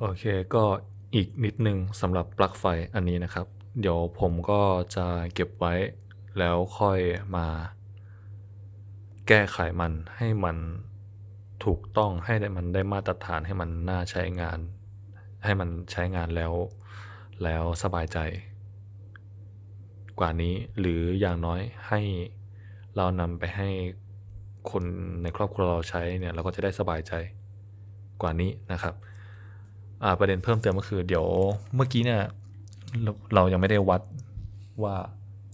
โอเค ก็อีกนิดนึงสำหรับปลั๊กไฟอันนี้นะครับ เดี๋ยวผมก็จะเก็บไว้ แล้วค่อยมา แก้ไขมันให้มันถูกต้องให้ได้มันได้มาตรฐานให้มันน่าใช้งาน ให้มันใช้งานแล้ว แล้วสบายใจ กว่านี้หรืออย่างน้อยให้เรานำไปให้คนในครอบครัวเราใช้เนี่ยเราก็จะได้สบายใจกว่านี้นะครับ ประเด็นเพิ่มเติมก็คือ เดี๋ยวเมื่อกี้เนี่ยเรายังไม่ได้วัดว่า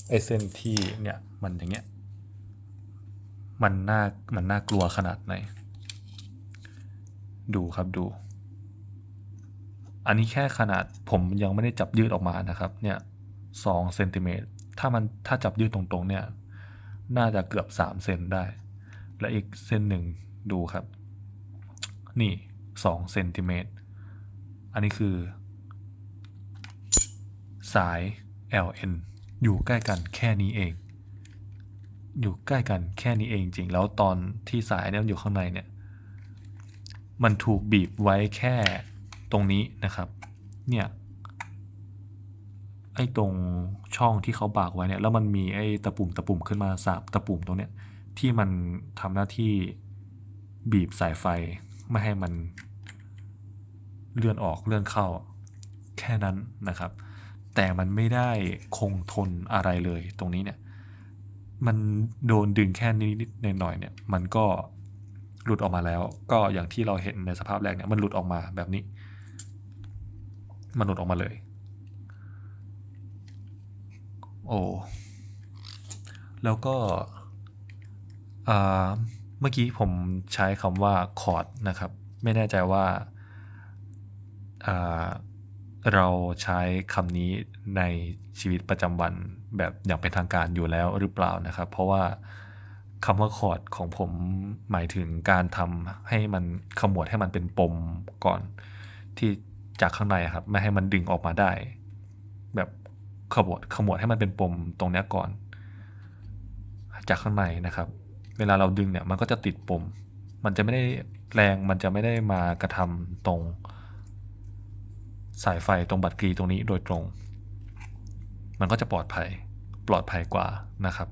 ไอเส้นที่เนี่ยมันอย่างเงี้ยมันน่ามันน่ากลัวขนาดไหน ดูครับดู อันนี้แค่ขนาดผมยังไม่ได้จับยืดออกมานะครับ เนี่ยสองเซนติเมตรถ้ามันถ้าจับยืดตรงๆเนี่ย น่าจะเกือบสามเซนได้ และอีกเส้นหนึ่งดูครับ นี่สองเซนติเมตร อันนี้คือ สาย LN อยู่ใกล้กันแค่นี้เอง อยู่ใกล้กันแค่นี้เองจริง แล้วตอนที่สายเนี่ยมันอยู่ข้างในเนี่ย มันถูกบีบไว้แค่ตรงนี้นะครับ เนี่ย ไอ้ตรงช่องที่เขาบากไว้เนี่ย แล้วมันมีไอ้ตะปุ่มตะปุ่มขึ้นมาสามตะปุ่มตรงเนี้ยที่มันทำหน้าที่บีบสายไฟไม่ให้มัน เลื่อนออกเลื่อนเข้าแค่นั้นนะครับ แต่มันไม่ได้คงทนอะไรเลยตรงนี้เนี่ยมันโดนดึงแค่นิดๆหน่อยๆเนี่ยมันก็หลุดออกมาแล้ว ก็อย่างที่เราเห็นในสภาพแรกเนี่ยมันหลุดออกมาแบบนี้ มันหลุดออกมาเลย โอ้แล้วก็เมื่อกี้ผมใช้คำว่าคอร์ดนะครับ ไม่แน่ใจว่า เราใช้คำนี้ในชีวิตประจำวันแบบอย่างเป็นทางการอยู่แล้วหรือเปล่านะครับ เพราะว่าคำว่าคอร์ดของผมหมายถึงการทำให้มันขมวดให้มันเป็นปมก่อน ที่จากข้างในครับ ไม่ให้มันดึงออกมาได้ แบบขมวดขมวดให้มันเป็นปมตรงนี้ก่อน จากข้างในนะครับ เวลาเราดึงเนี่ยมันก็จะติดปม มันจะไม่ได้แรงมันจะไม่ได้มากระทำตรง สายไฟตรงบัตรกรีตรงนี้โดยตรง มันก็จะปลอดภัยปลอดภัยกว่านะครับ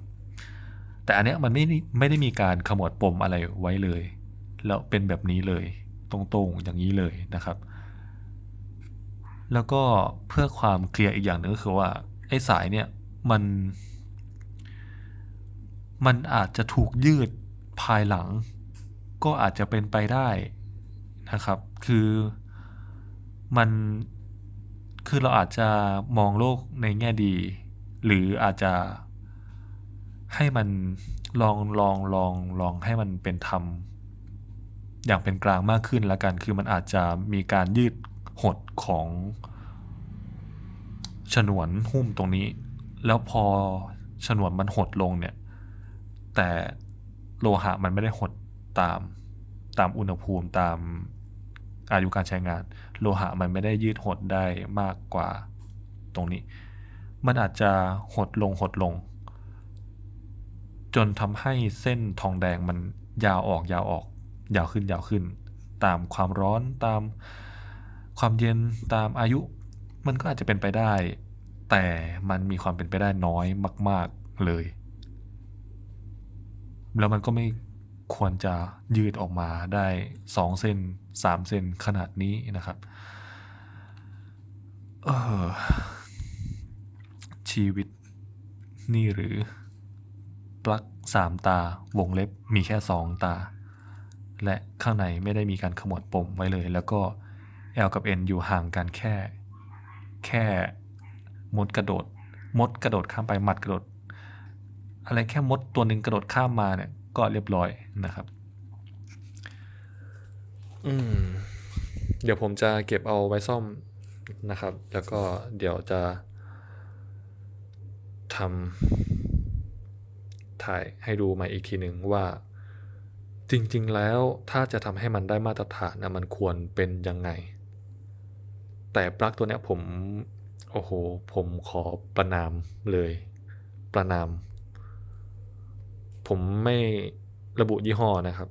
แต่อันเนี้ยมันไม่ไม่ได้มีการขมวดปมอะไรไว้เลย แล้วเป็นแบบนี้เลยตรงๆอย่างนี้เลยนะครับ แล้วก็เพื่อความเคลียร์อีกอย่างหนึ่งก็คือว่าไอ้สายเนี่ยมันมันอาจจะถูกยืดภายหลัง ก็อาจจะเป็นไปได้นะครับ คือมัน คือเราอาจจะมองโลกในแง่ดี หรืออาจจะให้มันลองลองลองลองให้มันเป็นธรรม อย่างเป็นกลางมากขึ้นละกัน คือมันอาจจะมีการยืดหดของฉนวนหุ้มตรงนี้ แล้วพอฉนวนมันหดลงเนี่ย แต่โลหะมันไม่ได้หดตามตามอุณหภูมิตาม อายุการใช้งาน โลหะมันไม่ได้ยืดหดได้มากกว่าตรงนี้ มันอาจจะหดลงหดลง จนทำให้เส้นทองแดงมันยาวออกยาวออก ยาวขึ้นยาวขึ้น ตามความร้อนตามความเย็นตามอายุ มันก็อาจจะเป็นไปได้ แต่มันมีความเป็นไปได้น้อยมาก ๆเลย แล้วมันก็ไม่ ควรจะยืดออกมาได้สองเซนสามเซนขนาดนี้นะครับเออชีวิตนี่หรือปลั๊กสามตาวงเล็บมีแค่สองตา และข้างในไม่ได้มีการขมวดปมไว้เลย แล้วก็ L กับ N อยู่ห่างกันแค่ แค่มดกระโดด มดกระโดดข้ามไปหมัดกระโดด อะไรแค่มดตัวหนึ่งกระโดดข้ามมาเนี่ย ก็เรียบร้อยนะครับ อืม เดี๋ยวผมจะเก็บเอาไว้ซ่อมนะครับ แล้วก็เดี๋ยวจะทำถ่ายให้ดูใหม่อีกทีหนึ่งว่าจริง ๆ แล้วถ้าจะทำให้มันได้มาตรฐานนะมันควรเป็นยังไง แต่ปลั๊กตัวเนี้ยผม โอ้โห ผมขอประนามเลย ประนาม ผมไม่ระบุยี่ห้อนะครับ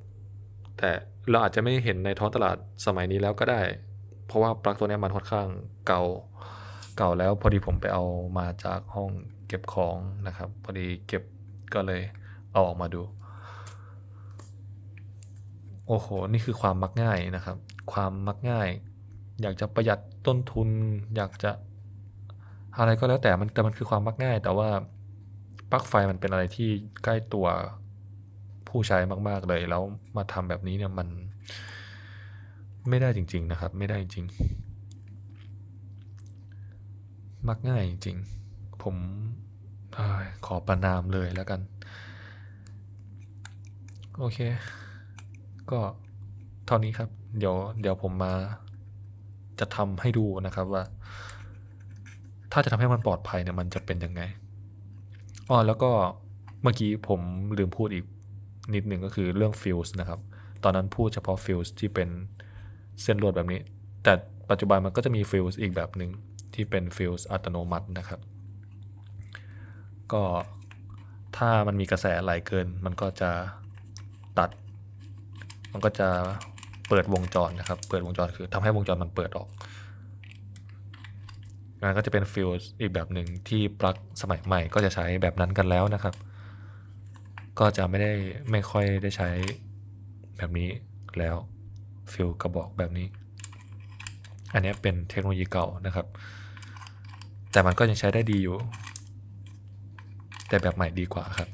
แต่เราอาจจะไม่เห็นในท้องตลาดสมัยนี้แล้วก็ได้ เพราะว่าปลั๊กตัวนี้มันค่อนข้างเก่าเก่าแล้วพอดีผมไปเอามาจากห้องเก็บของนะครับ พอดีเก็บก็เลยเอาออกมาดู โอ้โห นี่คือความมักง่ายนะครับ ความมักง่าย อยากจะประหยัดต้นทุน อยากจะอะไรก็แล้วแต่มันแต่มันคือความมักง่าย แต่ว่า ปลั๊กไฟมันเป็นอะไรที่ใกล้ตัวผู้ใช้มาก ๆ เลย แล้วมาทำแบบนี้เนี่ยมันไม่ได้จริง ๆ นะครับ ไม่ได้จริง มักง่ายจริงๆผมอขอประนามเลยแล้วกัน โอเค ก็เท่านี้ครับ เดี๋ยวเดี๋ยวผมมาจะทำให้ดูนะครับว่า ถ้าจะทำให้มันปลอดภัยเนี่ยมันจะเป็นยังไง อ๋อแล้วก็เมื่อกี้ผมลืมพูดอีกนิดหนึ่งก็คือเรื่องฟิวส์นะครับ ตอนนั้นพูดเฉพาะฟิวส์ที่เป็นเส้นลวดแบบนี้ แต่ปัจจุบันมันก็จะมีฟิวส์อีกแบบหนึ่งที่เป็นฟิวส์อัตโนมัตินะครับ ก็ถ้ามันมีกระแสไหลเกิน มันก็จะตัด มันก็จะเปิดวงจรนะครับ เปิดวงจรคือทำให้วงจรมันเปิดออก มันก็จะเป็นฟิลส์อีกแบบหนึ่งที่ปลั๊กสมัยใหม่ก็จะใช้แบบนั้นกันแล้วนะครับ ก็จะไม่ได้ไม่ค่อยได้ใช้แบบนี้แล้วฟิลกระบอกแบบนี้ อันนี้เป็นเทคโนโลยีเก่านะครับ แต่มันก็ยังใช้ได้ดีอยู่ แต่แบบใหม่ดีกว่าครับ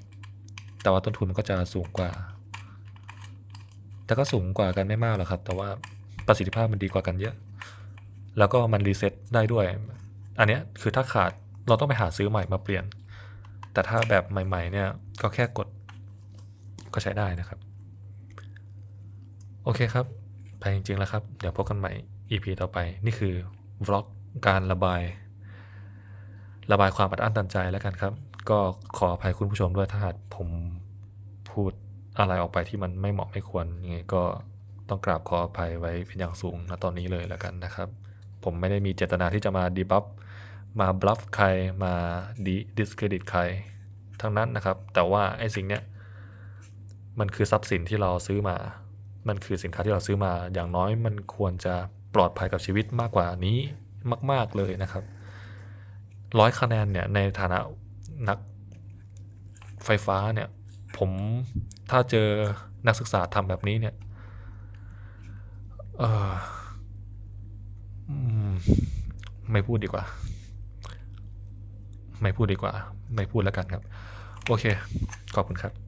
แต่ว่าต้นทุนมันก็จะสูงกว่า แต่ก็สูงกว่ากันไม่มากหรอกครับ แต่ว่าประสิทธิภาพมันดีกว่ากันเยอะ แล้วก็มันรีเซ็ตได้ด้วย อันเนี้ยคือถ้าขาดเราต้องไปหาซื้อใหม่มาเปลี่ยน แต่ถ้าแบบใหม่ ๆ เนี่ยก็แค่กดก็ใช้ได้นะครับ โอเคครับ ไปจริง ๆ แล้วครับ เดี๋ยวพบกันใหม่ EP ต่อไป นี่คือวล็อกการระบาย ระบายความอัดอั้นตันใจแล้วกันครับ ก็ขออภัยคุณผู้ชมด้วยถ้าหากผมพูดอะไรออกไปที่มันไม่เหมาะไม่ควรยังไงก็ต้องกราบขออภัยไว้เป็นอย่างสูงณตอนนี้เลยแล้วกันนะครับ ผมไม่ได้มีเจตนาที่จะมาดีบัฟ มาบลัฟใครมาดีดิสเครดิตใคร ทั้งนั้นนะครับ แต่ว่าไอ้สิ่งเนี้ยมันคือทรัพย์สินที่เราซื้อมา มันคือสินค้าที่เราซื้อมา อย่างน้อยมันควรจะปลอดภัยกับชีวิตมากกว่านี้มาก ๆเลยนะครับร้อยคะแนนเนี่ยในฐานะนักไฟฟ้าเนี่ยผมถ้าเจอนักศึกษาทำแบบนี้เนี่ยเอออืมไม่พูดดีกว่า ไม่พูดดีกว่า ไม่พูดแล้วกันครับ โอเค ขอบคุณครับ